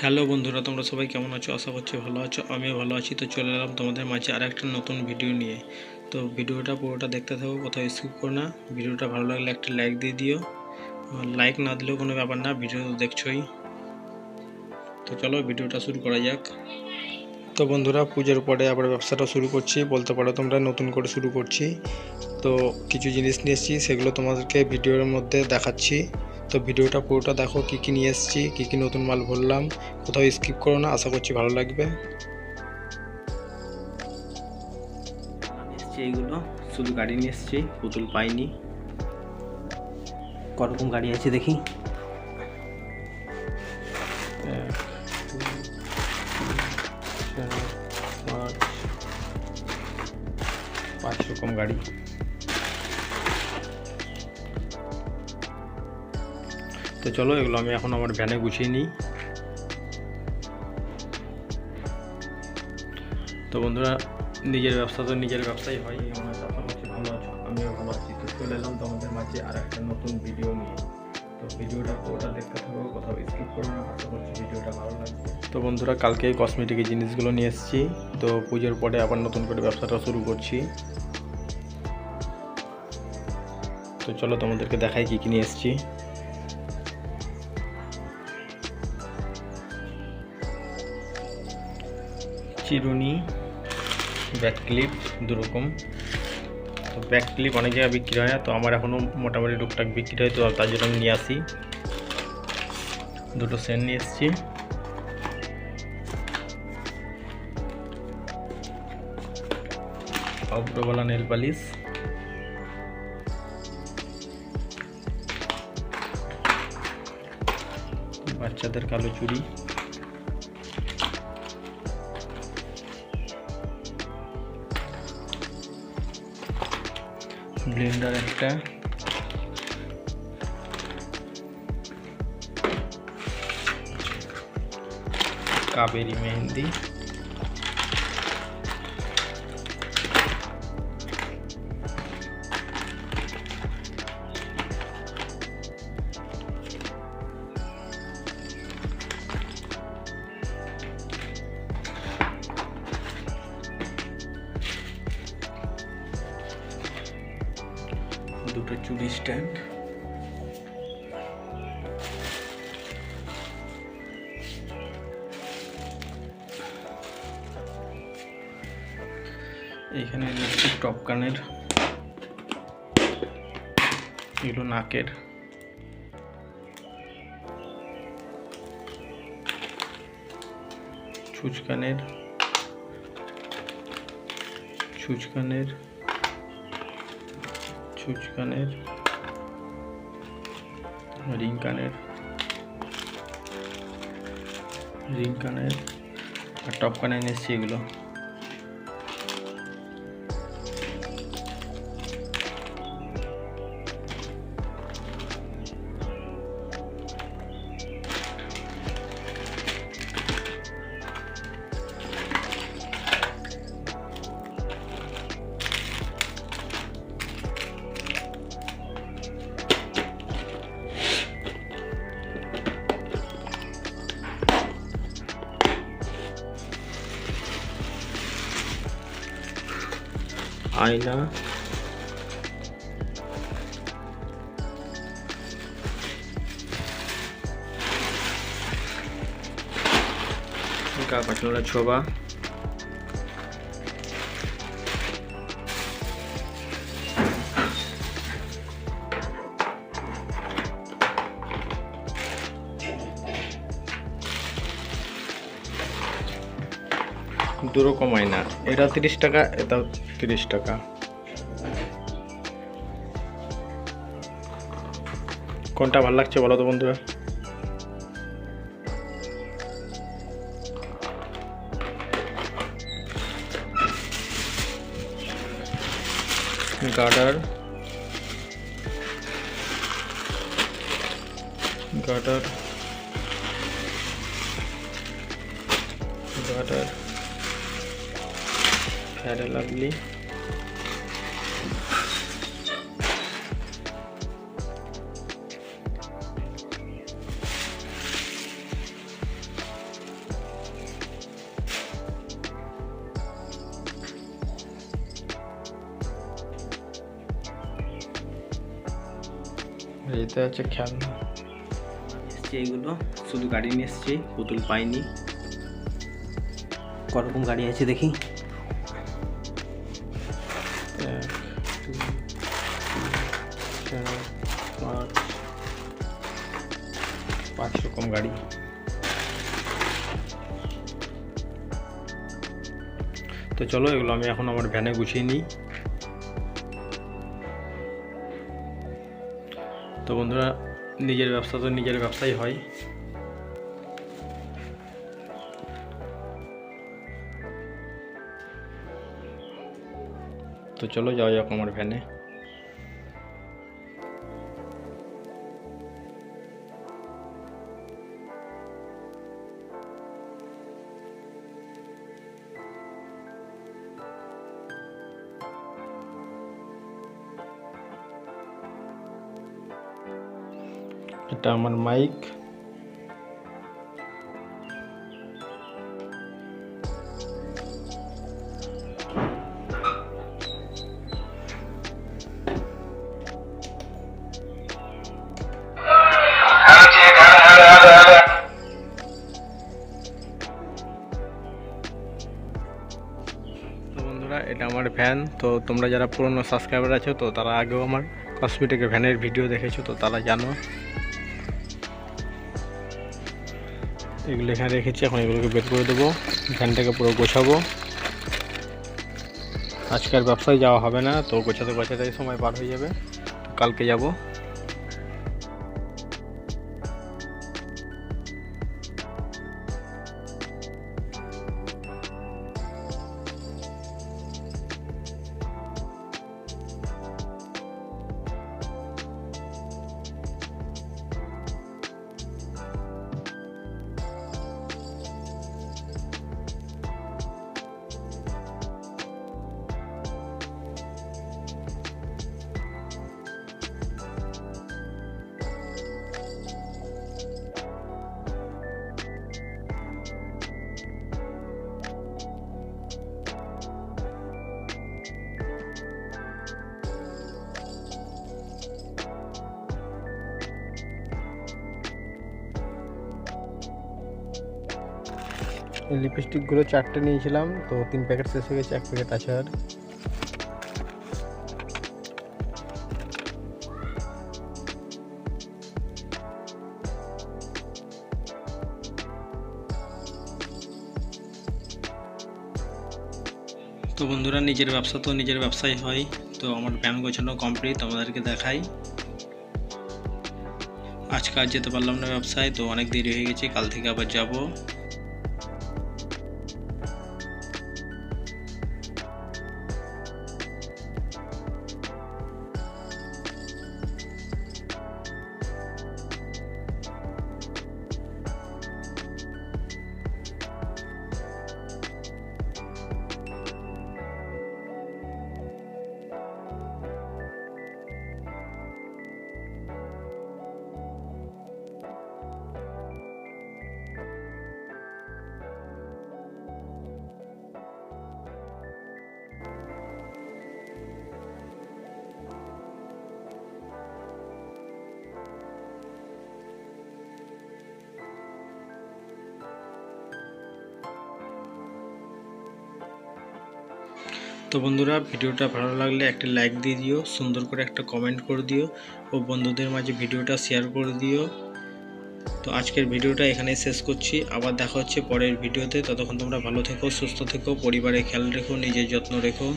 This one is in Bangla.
হ্যালো বন্ধুরা, তোমরা সবাই কেমন আছো? আশা করছি ভালো আছো। আমিও ভালো আছি। তো চলে এলাম তোমাদের মাঝে আর একটা নতুন ভিডিও নিয়ে। তো ভিডিওটা পুরোটা দেখতে থাকো, কোথাও স্কিপ করো না। ভিডিওটা ভালো লাগলে একটা লাইক দিয়ে দিও। লাইক না দিলেও কোনো ব্যাপার না ভিডিও তো দেখছোই। তো চলো ভিডিওটা শুরু করা যাক। তো বন্ধুরা, পুজোর পরে আবার ব্যবসাটা শুরু করছি। বলতে পারো তোমরা নতুন করে শুরু করছি। তো কিছু জিনিস নিয়ে এসেছি, সেগুলো তোমাদেরকে ভিডিওর মধ্যে দেখাচ্ছি। তো ভিডিওটা পুরোটা দেখো কী কী নিয়ে এসেছি, কী কী নতুন মাল ভরলাম, কোথাও স্কিপ করো না, আশা করছি ভালো লাগবে। এইগুলো, শুধু গাড়ি নিয়ে এসেছি, পুতুল পাইনি। করকম গাড়ি আছে দেখি। পাঁচ রকম গাড়ি। তো চলো, এগুলো আমি এখন আমার ভ্যানে গুছিয়ে নিই। তো বন্ধুরা, নিজের ব্যবসা তো নিজের ব্যবসাই হয় আমার ভালো আছো? আমিও ভালো আছি। তো চলে এলাম তোমাদের মাঝে আর একটা নতুন ভিডিও নিয়ে। তো ভিডিওটা পুরোটা দেখতে থাকো, কোথাও স্কিপ করো না, আশা করছি ভিডিওটা ভালো লাগবে। তো বন্ধুরা, কালকে কসমেটিকের জিনিসগুলো নিয়ে এসেছি। তো পুজোর পরে আবার নতুন করে ব্যবসাটা শুরু করছি। তো চলো তোমাদেরকে দেখাই কী কী নিয়ে এসেছি। চিরুনি ব্যাক ক্লিপ দুরকম। তো ব্যাক ক্লিপ অনেক জায়গায় বিক্রি হয় না, তো আমার এখনও মোটামুটি টুকটাক বিক্রি হয়, তো তার জন্য আমি নিয়ে আসি। দুটো সেন নিয়ে এসেছি। অব্রোবালা নেল পালিশ বাচ্চাদের কালো চুড়ি। ব্লেন্ডার একটা। কাবেরি মেহেন্দি। স্ট্যান্ড এইখানে নিচ্ছি টপ কানের এগুলো নাকের। ছুচকানের ছুচকানের ছুচকানের রিং কানের রিং কানের আর টপ কানের এসছি এগুলো আয়না গা কাটানোর ছোবা দুরকম আয়না এটা তিরিশ টাকা, এটাও তিরিশ টাকা। কোনটা ভালো লাগছে বলো তো বন্ধুরা? গার্ডার। গার্ডার। গার্ডার। had a lovely যেতে আছে খেলনা। এসছে এইগুলো। শুধু গাড়ি নিয়ে এসছি, পুতুল পাইনি। করকম গাড়ি আছে দেখি? চার পাঁচ পাঁচ রকম গাড়ি। তো চলো, এগুলো আমি এখন আমার ভ্যানে গুছিয়ে নিই। তো বন্ধুরা, নিজের ব্যবসা তো নিজের ব্যবসাই হয়। তো চলো, যাওয়া যাক আমার ভ্যানে এটা আমার মাইক এটা আমার ভ্যান তো তোমরা যারা পুরনো সাবস্ক্রাইবার আছো, তো তারা আগেও আমার কসমেটিকের ভ্যানের ভিডিও দেখেছ, তো তারা জানো। এগুলো এখানে রেখেছি, এখন এগুলোকে বের করে দেবো। ভ্যানটাকে পুরো গোছাবো। আজকের ব্যবসায় যাওয়া হবে না, তো গোছাতে গোছাতে সময় পার হয়ে যাবে। কালকে যাব। লিপস্টিকগুলো চারটে নিয়েছিলাম, তো তিন প্যাকেট শেষ হয়ে গেছে, এক প্যাকেট আছে আর। তো বন্ধুরা, নিজের ব্যবসা তো নিজের ব্যবসাই হয়, তো আমার ব্যায়াম গোছানো কমপ্লিট আমাদেরকে দেখাই। আজকে আজ যেতে পারলাম না ব্যবসায়, তো অনেক দেরি হয়ে গেছে, কাল থেকে আবার যাব। তো বন্ধুরা, ভিডিওটা ভালো লাগলে একটা লাইক দিয়ে দিও, সুন্দর করে একটা কমেন্ট করে দিও ও বন্ধুদের মাঝে ভিডিওটা শেয়ার করে দিও। তো আজকের ভিডিওটা এখানে শেষ করছি, আবার দেখা হচ্ছে পরের ভিডিওতে। ততক্ষণ তোমরা ভালো থেকো, সুস্থ থেকো, পরিবারের খেয়াল রেখো, নিজের যত্ন রেখো।